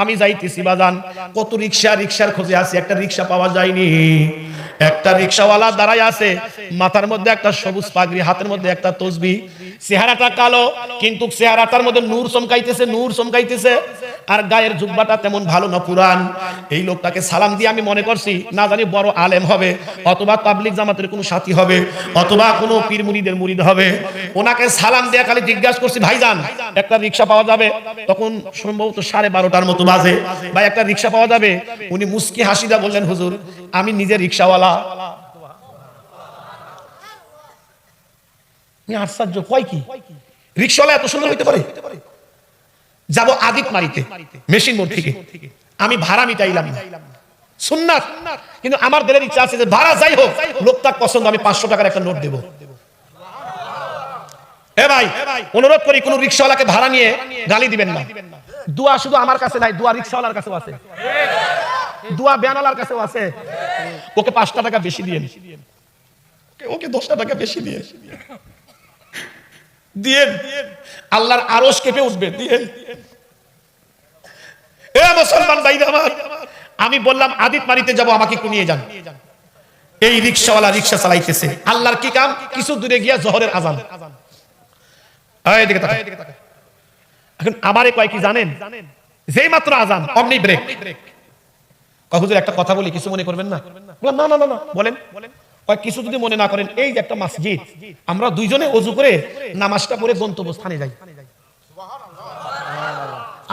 আমি যাইতেছি বাজান। কত রিক্সা রিক্সার খোঁজে আছি, একটা রিক্সা পাওয়া যায়নি। একটা রিক্সাওয়ালা দাঁড়ায় আছে, মাথার মধ্যে একটা সবুজ পাগড়ি, হাতের মধ্যে একটা তসবি। চেহারাটা কালো, কিন্তু চেহারাটার মধ্যে নূর চমকাইতেছে নূর চমকাইতেছে। আর গায়ের জুব্বাটা তেমন ভালো না পুরান। এই লোকটাকে সালাম দিয়ে আমি মনে করছি, না জানি বড় আলেম হবে, অথবা তাবলিক জামাতের কোনো সাথী হবে, অথবা কোনো পীর মুরিদের মুরিদ হবে। ওনাকে সালাম দিয়ে খালি জিজ্ঞাসা করছি, ভাইজান, একটা রিক্সা পাওয়া যাবে? তখন সম্ভবত সাড়ে বারোটার মতো বাজে। ভাই, একটা রিক্সা পাওয়া যাবে? উনি মুস্কি হাসিদা বললেন, হুজুর, আমি নিজে রিক্সাওয়ালা। আশ্চর্য, কয় কি? রিক্সাওয়ালা এত সুন্দর হইতে পারে? যাব আদিত মারিতে মেশিন মোড় থেকে। আমি ভাড়া মিটাইলাম। সুন্নাত। কিন্তু আমার দিলের ইচ্ছা আছে যে ভাড়া যাই হোক লোকটা পছন্দ আমি পাঁচশো টাকার একটা নোট দেবো। এ ভাই অনুরোধ করি কোন রিক্সাওয়ালাকে ভাড়া নিয়ে গালি দিবেন না। দোয়া শুধু আমার কাছে নাই দোয়া রিক্সাওয়ালার কাছেও আছে। দোয়া বেয়ানালার কাছেও আছে। ওকে পাঁচটা টাকা বেশি দিয়ে ওকে দশটা টাকা বেশি দিয়ে? দিয়ে আল্লাহর আরস কেঁপে উঠবে। দিয়ে এ মুসলমান ভাই আমার আমি বললাম আদিত মারিতে যাব আমাকে একটু নিয়ে যান। এই রিক্সাওয়ালা রিক্সা চালাইতেছে। আল্লাহর কি কাম? কিছু দূরে গিয়া জহরের আজান। এখন আমারে কয় কি জানেন? যেই মাত্র আজান অমনি ব্রেক হুজুর একটা কথা বলি কিছু মনে করবেন না? বললাম, না না না। বলেন। কয় কিছু যদি মনে না করেন এই যে একটা মসজিদ আমরা দুইজনে অজু করে নামাজটা পড়ে গন্তব্যস্থানে যাই।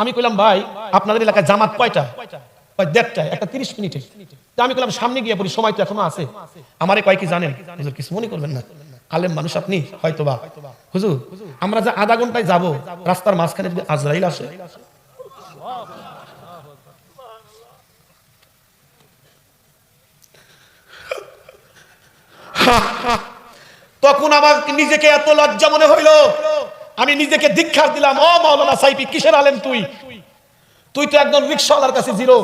আমি কইলাম, ভাই, আপনাদের এলাকায় জামাত কয়টা? কয় দেড়টায় একটা তিরিশ আমি কইলাম, সামনে গিয়ে পড়ি, সময় তো এখনও আছে। আমারে কয়, কি জানেন? কিছু মনে করবেন না। মানুষ আপনি হুজুর, আমরা যে আধা ঘন্টায় যাব, রাস্তার মাঝখানে যদি আজরাইল আসে? তখন আমার নিজেকে এত লজ্জা মনে হইল। আমি নিজেকে দীক্ষা দিলাম, ও মাওলানা সাইফি, কিসের আলেম তুই? তুই তো একদম রিক্সাওয়ালার কাছে জিরো।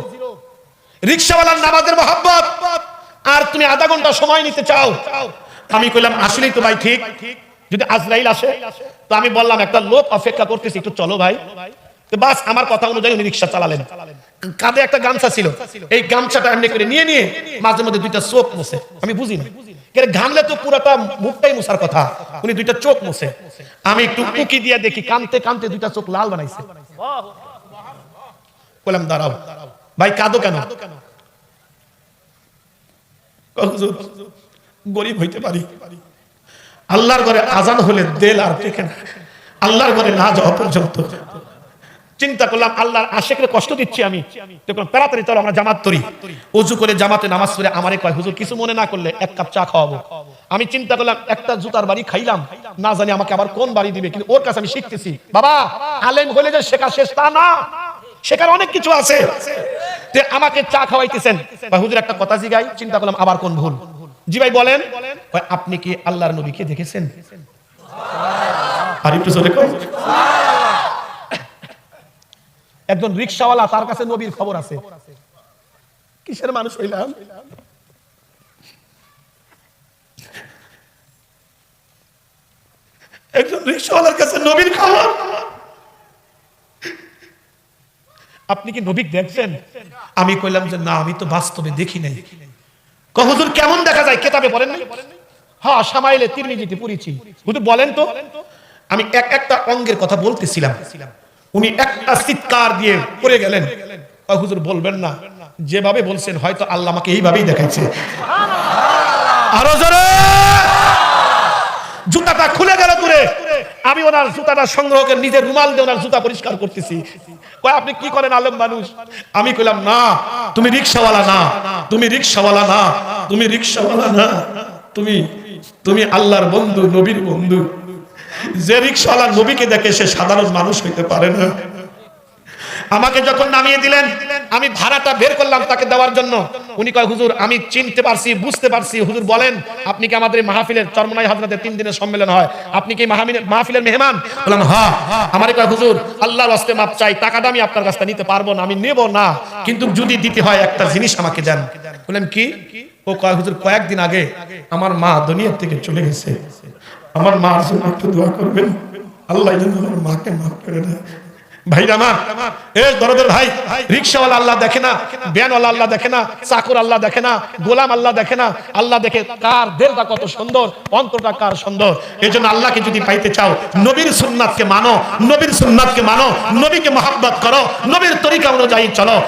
রিক্সাওয়ালার নামাজের মহাব্বত। আর তুমি আধা ঘণ্টা সময় নিতে চাও? আমি কইলাম, আসলেই তো ভাই ঠিক। যদি আজরাইল আসে, তো আমি বললাম, একটা লোক অপেক্ষা করতেছি, একটু চলো ভাই। বাস, আমার কথা অনুযায়ী উনি রিক্সা চালালেন। কাঁধে একটা গামছা ছিল। এই গামছাটা এমনি করে নিয়ে নিয়ে মাঝে মধ্যে দুইটা চোখ মুছে। আমি বুঝি না। ঘামলে তো পুরাটা মুখটাই মুছার কথা। উনি দুইটা চোখ মুছে। আমি একটু উকি দিয়ে দেখি, কানতে কানতে দুইটা চোখ লাল বানাইছে। বললাম দাঁড়াও। ভাই, কাঁদো কেন? গরিব হইতে পারি। আল্লাহর ঘরে আজান হলে দেল আর টেকে না। আল্লাহর ঘরে না যাওয়া পর্যন্ত চিন্তা করলাম আল্লাহর আশেকের কষ্ট দিচ্ছি আমি। দেখুন তাড়াতাড়ি চলো আমরা জামাত তরি উজু করে জামাতে নামাজ পড়ে আমারে কয় হুজুর কিছু মনে না করলে এক কাপ চা খাওয়াবো। আমি চিন্তা করলাম একটা জুতার বাড়ি খাইলাম। না জানি আমাকে আবার কোন বাড়ি দিবে কিন্তু ওর কাছে আমি শিখতেছি। বাবা আলেম হলে যে শেখা শেষ তা না। শেখার অনেক কিছু আছে। আমাকে চা খাওয়াইতেছেন। হুজুর একটা কথা জিগাই। চিন্তা করলাম আবার কোন ভুল? জি ভাই বলেন। কয়, আপনি কি আল্লাহর নবীকে দেখেছেন? আর একটু জোরে কও। একজন রিক্সাওয়ালা তার কাছে নবীর খবর আছে। কিসের মানুষ হইলাম? একজন রিক্সাওয়ালার কাছে নবীর খবর। আপনি কি নবী দেখছেন? আমি কইলাম যে না আমি তো বাস্তবে দেখি নাই। কয়, হুজুর কেমন দেখা যায়? কেতাবে বলেন নাই? হ্যাঁ সামাইলে তিরমিজিতে পড়েছি। হুজুর বলেন তো। আমি এক একটা অঙ্গের কথা বলতেছিলাম। উনি একটা চিৎকার দিয়ে পড়ে গেলেন। হুজুর, বলবেন না। যেভাবে বলছেন, হয়তো আল্লাহ আমাকে এইভাবেই দেখাইছে। আরও জোরে! জুতাটা খুলে গেল দূরে। আমি ওনার জুতাটা সংগ্রহ করে নিজের রুমাল দিয়ে ওনার জুতা পরিষ্কার করতেছি। কয়, আপনি কি করেন, আলেম মানুষ? আমি কইলাম, না, তুমি রিক্সাওয়ালা না। তুমি রিক্সাওয়ালা না। তুমি রিক্সাওয়ালা না। তুমি তুমি আল্লাহর বন্ধু, নবীর বন্ধু। যে রিক্সাওয়ালা নবীকে দেখে সে সাধারণ মানুষ হইতে পারে না। আমাকে যখন নামিয়ে দিলেন, আমি ভাড়াটা বের করলাম তাকে দেওয়ার জন্য। উনি কয়, হুজুর, আমি চিনতে পারছি, বুঝতে পারছি। হুজুর বলেন, আপনি কি আমাদের মাহফিলের চরমনাই হজরতের তিন দিনের সম্মেলন হয়? আপনি কি মাহফিলের মেহমান? বললাম হ্যাঁ। আমারে কয়, হুজুর, আল্লাহর হস্তে মাপ চাই, টাকাটা আমি আপনার কাছ থেকে নিতে পারব না, আমি নেব না। কিন্তু যদি দিতে হয় একটা জিনিস আমাকে দেন। বললেন কি? ও কয়, হুজুর, কয়েকদিন আগে আমার মা দুনিয়ার থেকে চলে গেছে। আমার মার জন্য একটু দোয়া করবেন। আল্লাহ যেন আমার মাকে মাফ করে দেয়। দেখে সুন্দর, অন্তরটা কার সুন্দর। এই জন্য যদি পাইতে চাও, নবীর সুন্নাতকে মানো মানো, নবীকে মহাব্বত করো, নবীর তরিকা অনুযায়ী চলো।